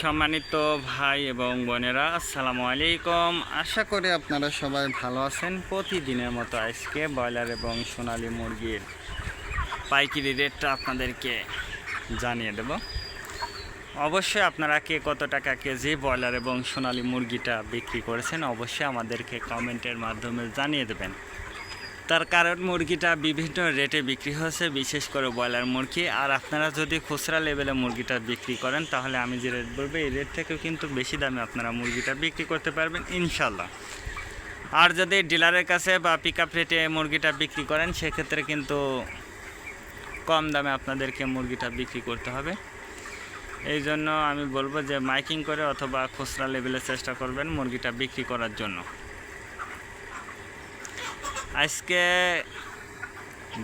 সম্মানিত ভাই এবং বোনেরা, আসসালামু আলাইকুম। আশা করি আপনারা সবাই ভালো আছেন। প্রতিদিনের মতো আজকে ব্রয়লার এবং সোনালী মুরগির পাইকারি রেটটা আপনাদেরকে জানিয়ে দেব। অবশ্যই আপনারা কে কত টাকা কেজি ব্রয়লার এবং সোনালী মুরগিটা বিক্রি করেছেন, অবশ্যই আমাদেরকে কমেন্টের মাধ্যমে জানিয়ে দেবেন। তার কারণ মুরগিটা বিভিন্ন রেটে বিক্রি হচ্ছে বিশেষ করে ব্রয়লার মুরগি। আর আপনারা যদি খুচরা লেভেলে মুরগিটা বিক্রি করেন, তাহলে আমি যে রেট বলব, এই রেট থেকেও কিন্তু বেশি দামে আপনারা মুরগিটা বিক্রি করতে পারবেন ইনশাল্লাহ আর যদি ডিলারের কাছে বা পিক আপ রেটে মুরগিটা বিক্রি করেন, সেক্ষেত্রে কিন্তু কম দামে আপনাদেরকে মুরগিটা বিক্রি করতে হবে। এই জন্য আমি বলব যে মাইকিং করে অথবা খুচরা লেভেলে চেষ্টা করবেন মুরগিটা বিক্রি করার জন্য। আজকে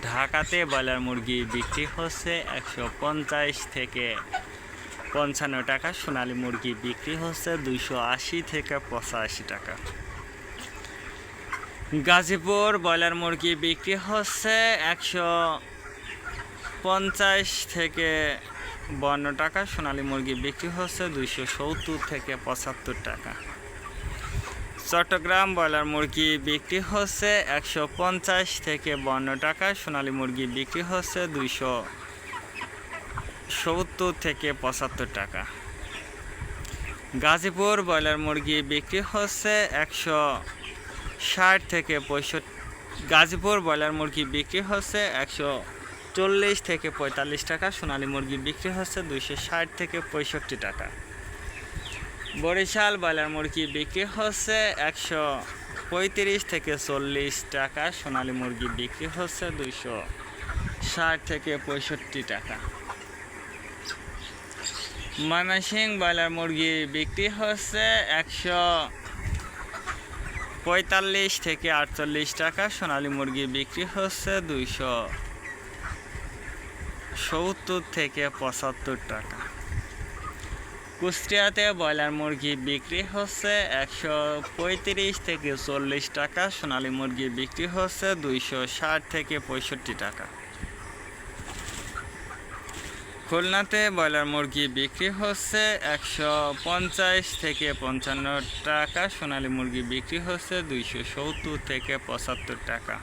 ঢাকাতে ব্রয়লার মুরগি বিক্রি হচ্ছে একশো পঞ্চাশ থেকে পঞ্চান্ন টাকা, সোনালি মুরগি বিক্রি হচ্ছে দুইশো আশি থেকে পঁচাশি টাকা। গাজীপুর ব্রয়লার মুরগি বিক্রি হচ্ছে একশো পঞ্চাশ থেকে বান্ন টাকা, সোনালি মুরগি বিক্রি হচ্ছে দুইশো সত্তর থেকে পঁচাত্তর টাকা। চট্টগ্রাম ব্রয়লার মুরগি বিক্রি হচ্ছে একশো পঞ্চাশ থেকে বান্ন টাকা, সোনালী মুরগি বিক্রি হচ্ছে দুইশো সত্তর থেকে পঁচাত্তর টাকা। গাজীপুর ব্রয়লার মুরগি বিক্রি হচ্ছে একশো ষাট থেকে পঁয়ষট্টি, গাজীপুর ব্রয়লার মুরগি বিক্রি হচ্ছে একশো চল্লিশ থেকে পঁয়তাল্লিশ টাকা, সোনালী মুরগি বিক্রি হচ্ছে দুইশো ষাট থেকে পঁয়ষট্টি টাকা। বরিশাল ব্রয়লার মুরগি বিক্রি হচ্ছে একশো পঁয়ত্রিশ থেকে চল্লিশ টাকা। সোনালী মুরগি বিক্রি হচ্ছে দুইশো ষাট থেকে পঁয়ষট্টি টাকা। ময়মনসিং ব্রয়লার মুরগি বিক্রি হচ্ছে একশো পঁয়তাল্লিশ থেকে আটচল্লিশ টাকা। সোনালী মুরগি বিক্রি হচ্ছে দুইশো সত্তর থেকে পঁচাত্তর টাকা। কুষ্টিয়াতে ব্রয়লার মুরগি বিক্রি হচ্ছে একশো পঁয়ত্রিশ থেকে চল্লিশ টাকা, সোনালী মুরগি বিক্রি হচ্ছে দুইশো ষাট থেকে পঁয়ষট্টি টাকা। খুলনাতে ব্রয়লার মুরগি বিক্রি হচ্ছে একশো পঞ্চাশ থেকে পঞ্চান্ন টাকা, সোনালী মুরগি বিক্রি হচ্ছে দুইশো সত্তর থেকে পঁচাত্তর টাকা।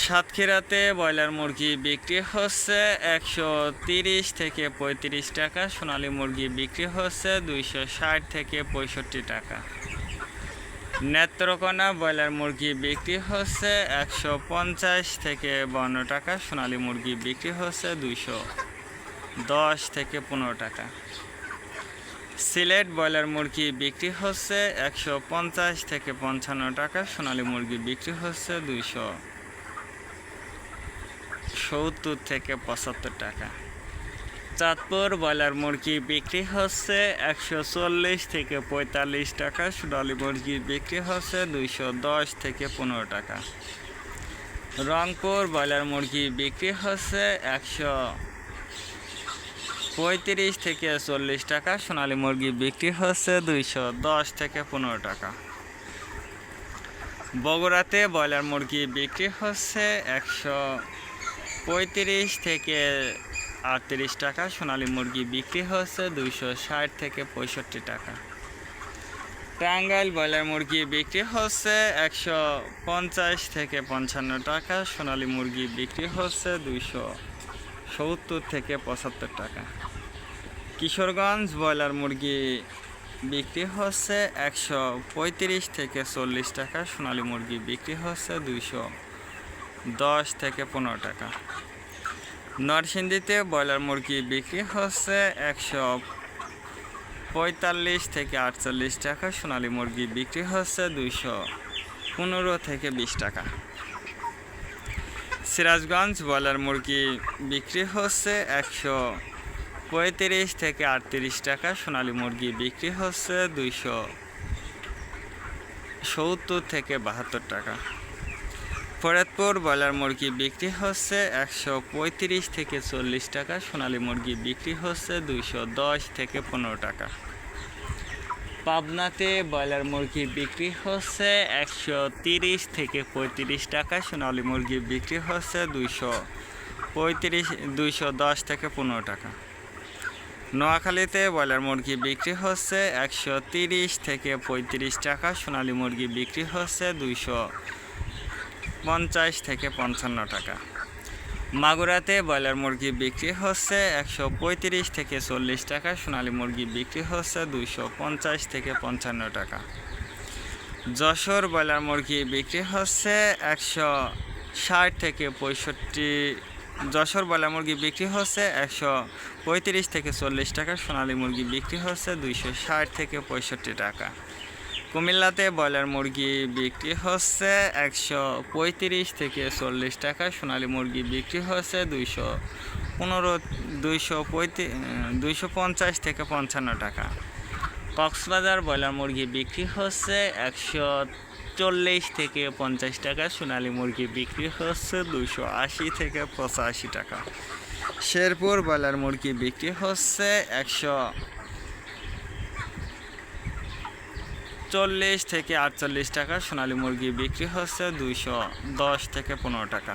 সাতক্ষীরাতে ব্রয়লার মুরগি বিক্রি হচ্ছে একশো তিরিশ থেকে পঁয়ত্রিশ টাকা, সোনালী মুরগি বিক্রি হচ্ছে দুইশো ষাট থেকে পঁয়ষট্টি টাকা। নেত্রকোনা ব্রয়লার মুরগি বিক্রি হচ্ছে একশো পঞ্চাশ থেকে বান্ন টাকা, সোনালী মুরগি বিক্রি হচ্ছে দুইশো দশ থেকে পনেরো টাকা। সিলেট ব্রয়লার মুরগি বিক্রি হচ্ছে একশো পঞ্চাশ থেকে পঞ্চান্ন টাকা, সোনালী মুরগি বিক্রি হচ্ছে দুইশো সত্তর থেকে পঁচাত্তর টাকা। চাঁদপুর ব্রয়লার মুরগি বিক্রি হচ্ছে একশো চল্লিশ থেকে পঁয়তাল্লিশ টাকা সোনালী মুরগি বিক্রি হচ্ছে দুইশো দশ থেকে পনেরো টাকা। রংপুর ব্রয়লার মুরগি বিক্রি হচ্ছে একশো পঁয়ত্রিশ থেকে চল্লিশ টাকা, সোনালী মুরগি বিক্রি হচ্ছে দুইশো দশ থেকে পনেরো টাকা। বগুড়াতে ব্রয়লার মুরগি বিক্রি হচ্ছে একশো পঁয়ত্রিশ থেকে আটত্রিশ টাকা সোনালী মুরগি বিক্রি হচ্ছে দুইশো ষাট থেকে পঁয়ষট্টি টাকা। টাঙ্গাইল ব্রয়লার মুরগি বিক্রি হচ্ছে একশো পঞ্চাশ থেকে পঞ্চান্ন টাকা, সোনালী মুরগি বিক্রি হচ্ছে দুইশো সত্তর থেকে পঁচাত্তর টাকা। কিশোরগঞ্জ ব্রয়লার মুরগি বিক্রি হচ্ছে একশো পঁয়ত্রিশ থেকে চল্লিশ টাকা, সোনালী মুরগি বিক্রি হচ্ছে দুইশো দশ থেকে পনেরো টাকা। নরসিংদীতে ব্রয়লার মুরগি বিক্রি হচ্ছে একশো পঁয়তাল্লিশ থেকে আটচল্লিশ টাকা, সোনালী মুরগি বিক্রি হচ্ছে দুইশো পনেরো থেকে বিশ টাকা। সিরাজগঞ্জ ব্রয়লার মুরগি বিক্রি হচ্ছে একশো পঁয়ত্রিশ থেকে আটত্রিশ টাকা, সোনালী মুরগি বিক্রি হচ্ছে দুইশো সত্তর থেকে বাহাত্তর টাকা। ফরিদপুর ব্রয়লার মুরগি বিক্রি হচ্ছে একশো পঁয়ত্রিশ থেকে চল্লিশ টাকা। সোনালী মুরগি বিক্রি হচ্ছে দুইশো দশ থেকে পনেরো টাকা। পাবনাতে ব্রয়লার মুরগি বিক্রি হচ্ছে একশো তিরিশ থেকে পঁয়ত্রিশ টাকা। সোনালী মুরগি বিক্রি হচ্ছে দুইশো পঁয়ত্রিশ, দুইশো দশ থেকে পনেরো টাকা। নোয়াখালীতে ব্রয়লার মুরগি বিক্রি হচ্ছে একশো তিরিশ থেকে পঁয়ত্রিশ টাকা। সোনালী মুরগি বিক্রি হচ্ছে দুইশো পঞ্চাশ থেকে পঞ্চান্ন টাকা। মাগুরাতে ব্রয়লার মুরগি বিক্রি হচ্ছে একশো পঁয়ত্রিশ থেকে চল্লিশ টাকা, সোনালী মুরগি বিক্রি হচ্ছে দুইশো পঞ্চাশ থেকে পঞ্চান্ন টাকা। যশোর ব্রয়লার মুরগি বিক্রি হচ্ছে একশো ষাট থেকে পঁয়ষট্টি, যশোর ব্রয়লার মুরগি বিক্রি হচ্ছে একশো পঁয়ত্রিশ থেকে চল্লিশ টাকা, সোনালী মুরগি বিক্রি হচ্ছে দুইশো ষাট থেকে পঁয়ষট্টি টাকা। কুমিল্লাতে ব্রয়লার মুরগি বিক্রি হচ্ছে একশো পঁয়ত্রিশ থেকে চল্লিশ টাকা সোনালী মুরগি বিক্রি হচ্ছে দুইশো পনেরো, দুইশো পঁয়ত্রিশ দুইশো পঞ্চাশ থেকে পঞ্চান্ন টাকা। কক্সবাজার ব্রয়লার মুরগি বিক্রি হচ্ছে একশো চল্লিশ থেকে পঞ্চাশ টাকা, সোনালী মুরগি বিক্রি হচ্ছে দুশো আশি থেকে পঁচাশি টাকা। শেরপুর ব্রয়লার মুরগি বিক্রি হচ্ছে একশো চল্লিশ থেকে আটচল্লিশ টাকা সোনালী মুরগি বিক্রি হচ্ছে দুইশো দশ থেকে পনেরো টাকা।